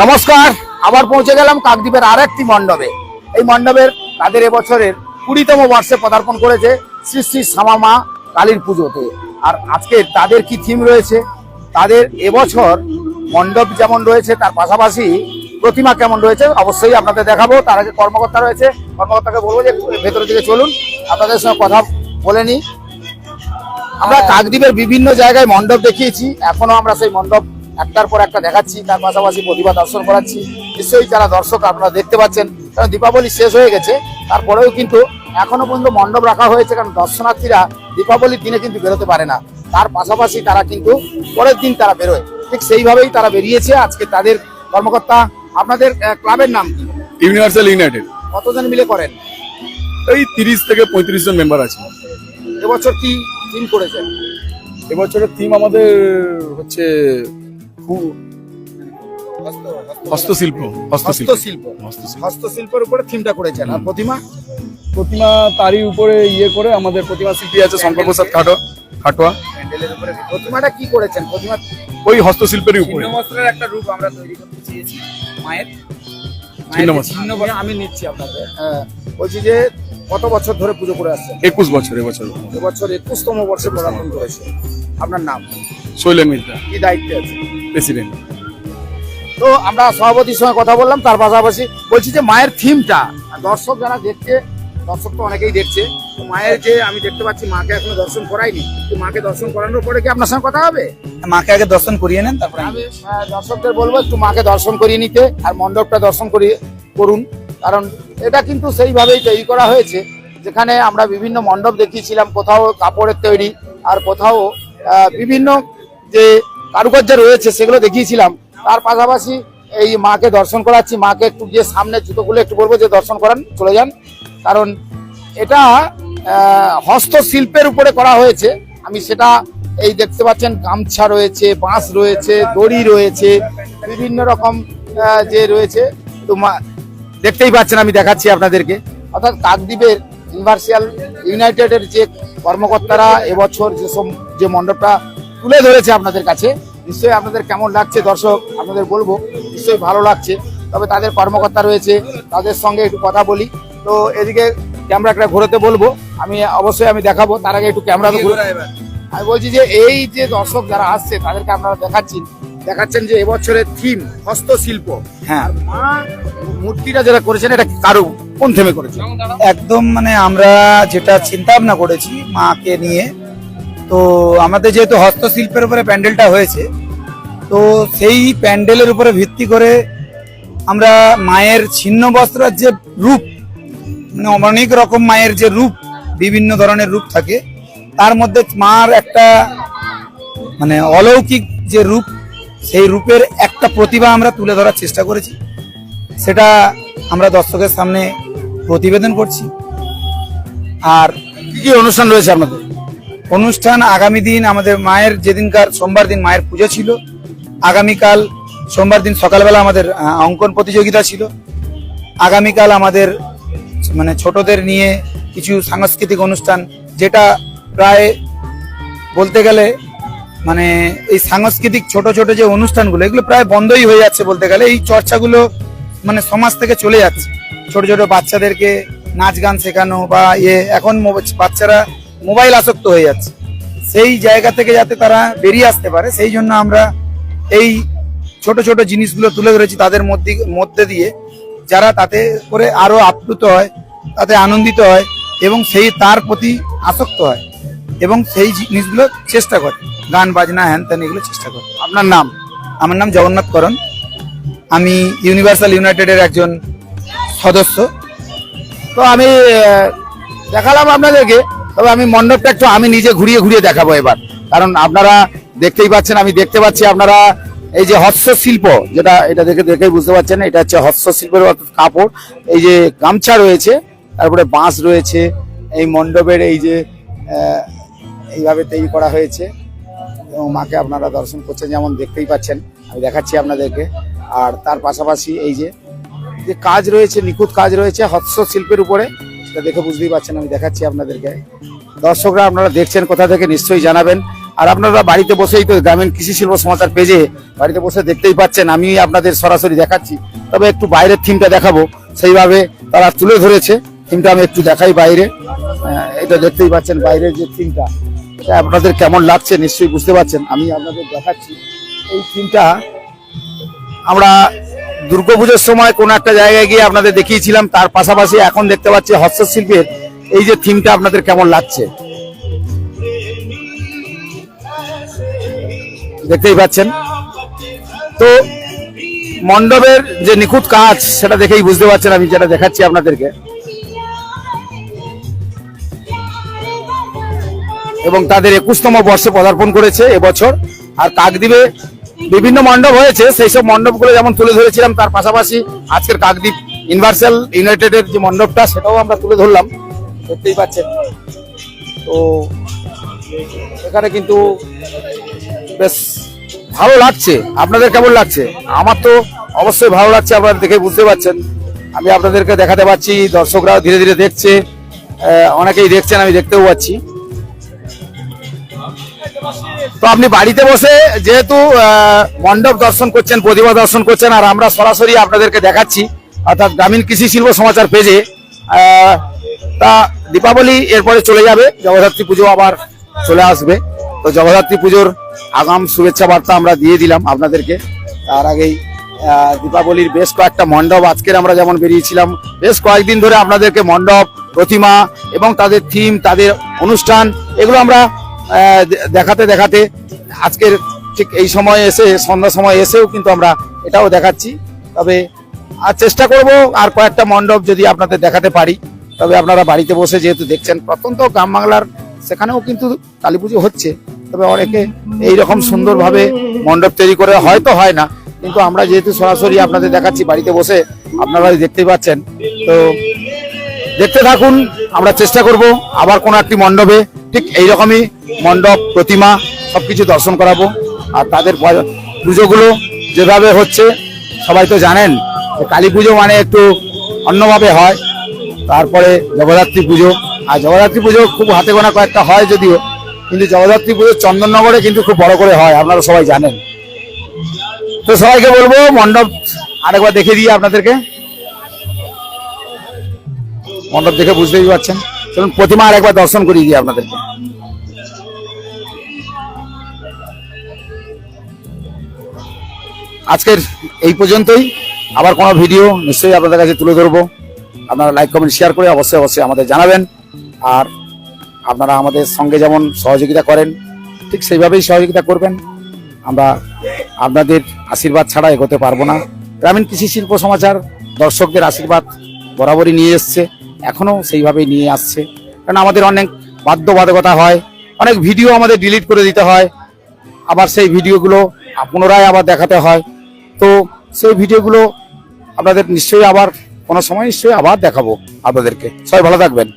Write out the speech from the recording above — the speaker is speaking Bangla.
নমস্কার, আবার পৌঁছে গেলাম কাকদ্বীপের আর একটি মণ্ডপে। এই মণ্ডপের তাদের এবছরের কুড়িতম বর্ষে পদার্পণ করেছে শ্রী শ্রী শ্যামামা কালীর পুজোতে। আর আজকে তাদের কি থিম রয়েছে? তাদের এবছর মণ্ডপ যেমন রয়েছে, তার পাশাপাশি প্রতিমা কেমন রয়েছে অবশ্যই আপনাদের দেখাবো। তার আগে কর্মকর্তা রয়েছে, কর্মকর্তাকে বলব যে ভেতরের দিকে চলুন, আপনাদের সঙ্গে কথা বলে নিই। আমরা কাকদ্বীপের বিভিন্ন জায়গায় মণ্ডপ দেখিয়েছি, এখনও আমরা সেই মণ্ডপ একটার পর একটা দেখাচ্ছি তার পাশাপাশি প্রতিভা দর্শন করাচ্ছি। নিশ্চয়ই যারা দর্শক আপনারা দেখতে পাচ্ছেন কারণ দীপাবলি শেষ হয়ে গেছে তারপরেও কিন্তু এখনও পর্যন্ত মণ্ডপ রাখা হয়েছে কারণ দর্শনার্থীরা দীপাবলির দিনে কিন্তু বেরোতে পারে না। তার পাশাপাশি তারা কিন্তু পরের দিন তারা বেরোয়। ঠিক সেইভাবেই তারা বেরিয়েছে। আজকে তাদের কর্মকর্তা আপনাদের ক্লাবের নাম কি? Universal United. কতজন মিলে করেন? এই তিরিশ থেকে পঁয়ত্রিশ জন মেম্বার আছে। এবছর কি থিম করেছেন? এবছরের থিম আমাদের হচ্ছে হস্তশিল্প হস্তশিল্প। হস্তশিল্প। হস্তশিল্প। হস্তশিল্পের উপরে থিমটা করেছেন। আর প্রতিমা? প্রতিমা তারই উপরে ইয়ে করে আমাদের প্রতিমা শিল্পী আছে শঙ্কর প্রসাদ খাটো খাটোয়া। প্রতিমাটা কি করেছেন? প্রতিমা ওই হস্তশিল্পের উপরে। একটা রূপ আমরা তৈরি করতে চেয়েছি। মায়ের। আমি নিচ্ছি আপনাদের। হ্যাঁ, বলছি যে কত বছর ধরে পুজো করে আসছেন? একুশ বছর এবছর। এবছর একুশতম বর্ষে পদার্পণ করেছে। আপনার নাম? শৈলেন মিত্রা কি দায়িত্বে আছে? প্রেসিডেন্ট তো আমরা সভাপতির সঙ্গে কথা বললাম তার পাশাপাশি বলছি যে মায়ের থিমটা দর্শক যারা দেখছে দর্শক তো অনেকেই দেখছে তো মায়ের যে আমি দেখতে পাচ্ছি মাকে এখনও দর্শন করাইনি তো মাকে দর্শন করানোর পরে কি আপনার সঙ্গে কথা হবে? মাকে আগে দর্শন করিয়ে নেন তারপরে আমি আহ, দর্শকদের বলব একটু মাকে দর্শন করিয়ে নিতে আর মণ্ডপটা দর্শন করিয়ে করুন। কারণ এটা কিন্তু সেইভাবেই তৈরি করা হয়েছে যেখানে আমরা বিভিন্ন মণ্ডপ দেখিয়েছিলাম কোথাও কাপড়ের তৈরি আর কোথাও বিভিন্ন যে কারুকার্য রয়েছে সেগুলো দেখিয়েছিলাম। তার পাশাপাশি এই মাকে দর্শন করাচ্ছি। মাকে একটু গিয়ে সামনে জুতোগুলো একটু বলব যে দর্শন করান, চলে যান। কারণ এটা হস্তশিল্পের উপরে করা হয়েছে। আমি সেটা এই দেখতে পাচ্ছেন, গামছা রয়েছে, বাঁশ রয়েছে, দড়ি রয়েছে, বিভিন্ন রকম যে রয়েছে। তো মা- দেখতেই পাচ্ছেন, আমি দেখাচ্ছি আপনাদেরকে। অর্থাৎ কাকদ্বীপের ইউনিভার্সিয়াল ইউনাইটেডের যে কর্মকর্তারা এবছর যেসব যে মণ্ডপটা তুলে ধরেছে আপনাদের কাছে। নিশ্চয়ই আপনাদের কেমন লাগছে দর্শক আপনাদের বলব নিশ্চয়ই ভালো লাগছে। তবে তাদের কর্মকর্তা রয়েছে তাদের সঙ্গে একটু কথা বলি। তো এদিকে ক্যামেরাটা ঘোরাতে বলব আমি অবশ্যই আমি দেখাবো তার আগে একটু ক্যামেরা ঘুরে আমি বলছি যে এই যে দর্শক যারা আসছে তাদেরকে আপনারা দেখাচ্ছেন। দেখাচ্ছেন যে এবছরের থিম হস্তশিল্প। হ্যাঁ। মা মূর্তিটা যেটা করেছেন এটা কারু? কোন থেমে করেছেন? একদম মানে আমরা যেটা চিন্তা ভাবনা করেছি মাকে নিয়ে তো আমাদের যেহেতু হস্তশিল্পের উপরে প্যান্ডেলটা হয়েছে, তো সেই প্যান্ডেলের উপরে ভিত্তি করে আমরা মায়ের ছিন্ন বস্ত্রের যে রূপ মানে অনেক রকম মায়ের যে রূপ, বিভিন্ন ধরনের রূপ থাকে, তার মধ্যে মার একটা মানে অলৌকিক যে রূপ, সেই রূপের একটা প্রতিভা আমরা তুলে ধরার চেষ্টা করেছি। সেটা আমরা দর্শকের সামনে প্রতিবেদন করছি। আর কি কি অনুষ্ঠান রয়েছে আপনাদের? অনুষ্ঠান আগামী দিন, আমাদের মায়ের যেদিনকার সোমবার দিন মায়ের পুজো ছিল, আগামীকাল সোমবার দিন সকালবেলা আমাদের অঙ্কন প্রতিযোগিতা ছিল। আগামীকাল আমাদের মানে ছোটদের নিয়ে কিছু সাংস্কৃতিক অনুষ্ঠান, যেটা প্রায় বলতে গেলে মানে এই সাংস্কৃতিক ছোট ছোট যে অনুষ্ঠানগুলো, এগুলো প্রায় বন্ধই হয়ে যাচ্ছে বলতে গেলে। এই চর্চাগুলো মানে সমাজ থেকে চলে যাচ্ছে। ছোট ছোট বাচ্চাদেরকে নাচ গান শেখানো বা ইয়ে এখন বাচ্চারা মোবাইল আসক্ত হয়ে যাচ্ছে। সেই জায়গা থেকে যাতে তারা বেরিয়ে আসতে পারে, সেই জন্য আমরা এই ছোট ছোট জিনিসগুলো তুলে ধরেছি তাদের মধ্যে মধ্যে দিয়ে, যারা তাতে করে আরও আপ্লুত হয়, তাতে আনন্দিত হয় এবং সেই তার প্রতি আসক্ত হয় এবং সেই জিনিসগুলো চেষ্টা করে। গান, বাজনা হ্যান ত্যান এগুলো চেষ্টা করে। আপনার নাম? আমার নাম জগন্নাথ করণ। আমি ইউনিভার্সাল ইউনাইটেডের একজন সদস্য। তো আমি দেখালাম আপনাদেরকে তবে আমি মণ্ডপটা একটু আমি নিজে ঘুরিয়ে ঘুরিয়ে দেখাবো এবার। কারণ আপনারা দেখতেই পাচ্ছেন, আমি দেখতে পাচ্ছি আপনারা এই যে হস্তশিল্প, যেটা এটা দেখে দেখেই বুঝতে পারছেন, এটা হচ্ছে হস্তশিল্পের অর্থাৎ কাপড়। এই যে গামছা রয়েছে, তারপরে বাঁশ রয়েছে, এই মণ্ডপের এই যে এইভাবে তৈরি করা হয়েছে। এবং মাকে আপনারা দর্শন করছেন, যেমন দেখতেই পাচ্ছেন, আমি দেখাচ্ছি আপনাদেরকে। আর তার পাশাপাশি এই যে যে কাজ রয়েছে, নিখুঁত কাজ রয়েছে হস্তশিল্পের উপরে। সেটা দেখে বুঝতেই পারছেন, আমি দেখাচ্ছি আপনাদেরকে। দর্শকরা, আপনারা দেখছেন কোথা থেকে নিশ্চয়ই জানাবেন। আর আপনারা বাড়িতে বসেই তো গ্রামীণ কৃষি শিল্প সমাচার পেজে বাড়িতে বসে দেখতেই পাচ্ছেন, আমি আপনাদের সরাসরি দেখাচ্ছি। তবে একটু বাইরের থিমটা দেখাবো। সেইভাবে তারা তুলে ধরেছে থিমটা আমি একটু দেখাই বাইরে। এটা দেখতেই পাচ্ছেন বাইরের যে থিমটা এটা আপনাদের কেমন লাগছে নিশ্চয়ই বুঝতে পারছেন, আমি আপনাদের দেখাচ্ছি। এই থিমটা আমরা দুর্গাপুজোর সময় কোন একটা জায়গায় গিয়ে আপনাদের দেখিয়েছিলাম, তার পাশাপাশি এখন দেখতে পাচ্ছি হস্তশিল্পের এই যে থিমটা আপনাদের কেমন লাগছে? দেখতেই পাচ্ছেন। তো মণ্ডপের যে নিখুঁত কাজ, সেটা দেখেই বুঝতে পারছেন আমি যেটা দেখাচ্ছি আপনাদেরকে। এবং তাদের একুশতম বর্ষে পদার্পণ করেছে এবছর। আর কাকদ্বীপে বিভিন্ন মণ্ডপ হয়েছে সেই সব মণ্ডপগুলো যেমন তুলে ধরেছিলাম, তার পাশাপাশি আজকের কাকদ্বীপ ইউনিভার্সাল ইউনাইটেডের যে মণ্ডপটা, সেটাও আমরা তুলে ধরলাম। দেখতেই পাচ্ছেন। তো এখানে কিন্তু বেশ ভালো লাগছে। আপনাদের কেমন লাগছে? আমার তো অবশ্যই ভালো লাগছে, আপনারা দেখে বুঝতে পারছেন। আমি আপনাদেরকে দেখাতে পাচ্ছি, দর্শকরাও ধীরে ধীরে দেখছে। অনেকেই দেখছেন, আমি দেখতেও পাচ্ছি। তো আপনি বাড়িতে বসে যেহেতু মণ্ডপ দর্শন করছেন প্রতিভা দর্শন করছেন, আর আমরা সরাসরি আপনাদেরকে দেখাচ্ছি, অর্থাৎ গ্রামীণ কৃষি শিল্প সমাচার পেজে তা দীপাবলি এরপরে চলে যাবে, জগদ্ধাত্রী পুজো আবার চলে আসবে। তো জগদ্ধাত্রী পুজোর আগাম শুভেচ্ছা বার্তা আমরা দিয়ে দিলাম আপনাদেরকে। তার আগেই দীপাবলির বেশ কয়েকটা মণ্ডপ, আজকের আমরা যেমন বেরিয়েছিলাম, বেশ কয়েকদিন ধরে আপনাদেরকে মণ্ডপ, প্রতিমা এবং তাদের থিম তাদের অনুষ্ঠান, এগুলো আমরা দেখাতে দেখাতে আজকের ঠিক এই সময় এসে সন্ধ্যা সময় এসেও কিন্তু আমরা এটাও দেখাচ্ছি। তবে আর চেষ্টা করব আর কয়েকটা মণ্ডপ যদি আপনাদের দেখাতে পারি। তবে আপনারা বাড়িতে বসে যেহেতু দেখছেন, প্রত্যন্ত গ্রাম বাংলার সেখানেও কিন্তু কালী পুজো হচ্ছে। তবে অনেকে এইরকম সুন্দরভাবে মণ্ডপ তৈরি করে হয়তো হয় না, কিন্তু আমরা যেহেতু সরাসরি আপনাদের দেখাচ্ছি, বাড়িতে বসে আপনারা দেখতেই পাচ্ছেন, তো দেখতে থাকুন, আমরা চেষ্টা করব আবার কোনো একটি মণ্ডপে ঠিক এইরকমই মণ্ডপ, প্রতিমা, সবকিছু দর্শন করাবো। আর তাদের পুজোগুলো যেভাবে হচ্ছে, সবাই তো জানেন কালী পুজো মানে একটু অন্যভাবে হয়। তারপরে জগদ্ধাত্রী পুজো। আর জগদ্ধাত্রী পুজো খুব হাতে গোনা কয়েকটা হয় যদিও, কিন্তু জগদ্ধাত্রী পুজো চন্দননগরে কিন্তু খুব বড় করে হয়, আপনারা সবাই জানেন। তো সবাইকে বলব, মণ্ডপ আরেকবার দেখে দিই আপনাদেরকে। মণ্ডপ দেখে বুঝতেই পারছেন। চলুন, প্রতিমা আর একবার দর্শন করিয়ে দিই আপনাদেরকে। আজকের এই পর্যন্তই। আবার কোনো ভিডিও নিশ্চয়ই আপনাদের কাছে তুলে ধরবো। আপনারা লাইক কমেন্ট শেয়ার করে অবশ্যই অবশ্যই আমাদের জানাবেন। আর আপনারা আমাদের সঙ্গে যেমন সহযোগিতা করেন, ঠিক সেইভাবেই সহযোগিতা করবেন। আমরা আপনাদের আশীর্বাদ ছাড়া এগোতে পারব না। গ্রামীণ কৃষি শিল্প সমাচার দর্শকদের আশীর্বাদ বরাবরই নিয়ে এসছে, এখনও সেইভাবেই নিয়ে আসছে। কারণ আমাদের অনেক বাধ্যবাধকতা হয়, অনেক ভিডিও আমাদের ডিলিট করে দিতে হয়। আবার সেই ভিডিওগুলো পুনরায় আবার দেখাতে হয়। তো সেই ভিডিওগুলো আপনাদের নিশ্চয়ই আবার কোনো সময় নিশ্চয়ই আবার দেখাবো আপনাদেরকে। সবাই ভালো থাকবেন।